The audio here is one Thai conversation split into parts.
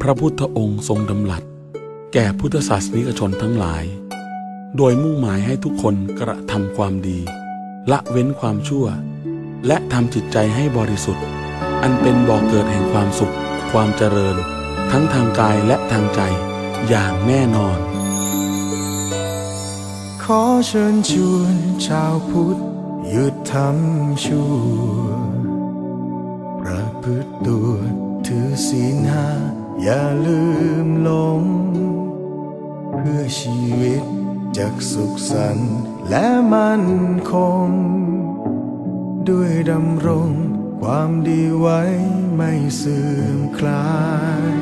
พระพุทธองค์ทรงดำรัส แก่พุทธศาสนิกชนทั้งหลาย โดยมุ่งหมายให้ทุกคนกระทำความดี ละเว้นความชั่ว และทำจิตใจให้บริสุทธิ์ อันเป็นบ่อกเกิดแห่งความสุข ความเจริญ ทั้งทางกายและทางใจอย่างแน่นอน ขอเชิญชวนชาวพุทธหยุดทำชั่ว พฤติตัวถือศีลห้าอย่าลืมหลง เพื่อชีวิตจะสุขสันต์และมั่นคง ด้วยดำรงความดีไว้ไม่เสื่อมคลาย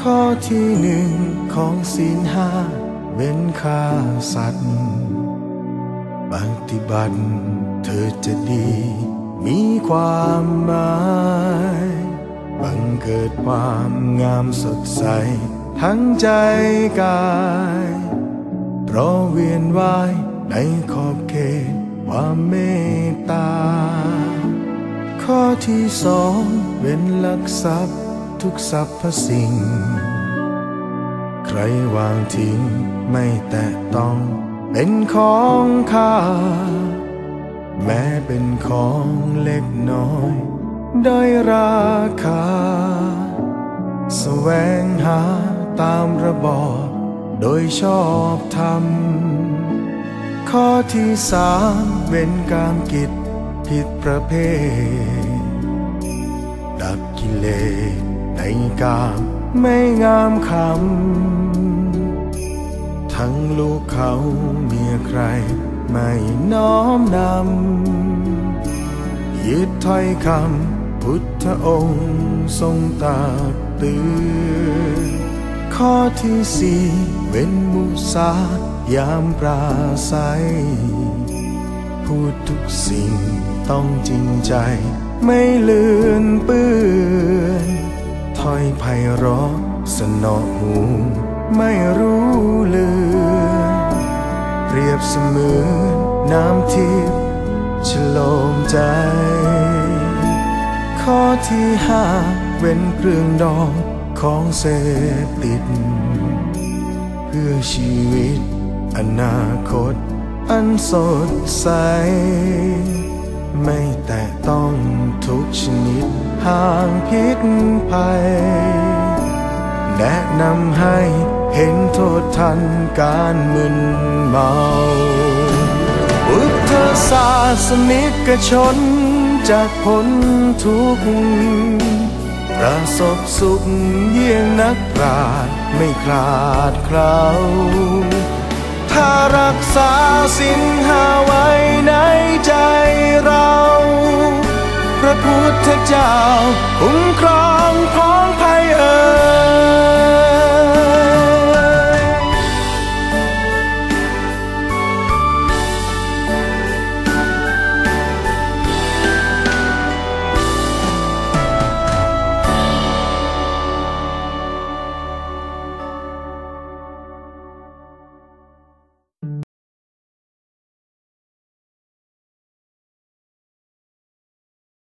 ข้อที่หนึ่งของศีลห้าเว้นฆ่าสัตว์ ปฏิบัติเธอจะดี มีความหมายบังเกิดความงามสดใส ทั้งใจกาย เพราะเวียนว่ายในขอบเขตความเมตตา ข้อที่สองเว้นลักทรัพย์ทุกสรรพสิ่ง ใครวางทิ้งไม่แตะต้องเป็นของข้า แม้เป็นของเล็กน้อย ได้ราคา แสวงหาตามระบอบ โดยชอบธรรม ข้อที่สามเว้นการกิจผิดประเภท ดับกิเลสในกามไม่งามคำ ทั้งลูกเขาเมียใคร ไม่น้อมนำยึดถ้อยคำพุทธองค์ทรงตรักเตือนข้อที่สี่เว้นมุสายามปราศัยพูดทุกสิ่งต้องจริงใจไม่เลือนเปื้อนถ้อยไพเราะสนอหูไม่รู้เลือน เปรียบเสมือนน้ำทิพย์ฉโลมใจ ข้อที่ห้าเว้นเครื่องดองของเสพติด เพื่อชีวิต อนาคต อันสดใส ไม่แตะต้องทุกชนิดห่างพิษภัย แนะนำให้ เห็นโทษทันการมึนเมาพุทธศาสนิกชนจากพ้นทุกข์ประสบสุขเยี่ยงนักปราชญ์ไม่คลาดเคล้าถ้ารักษาสินหาไว้ในใจเรา พระพุทธเจ้า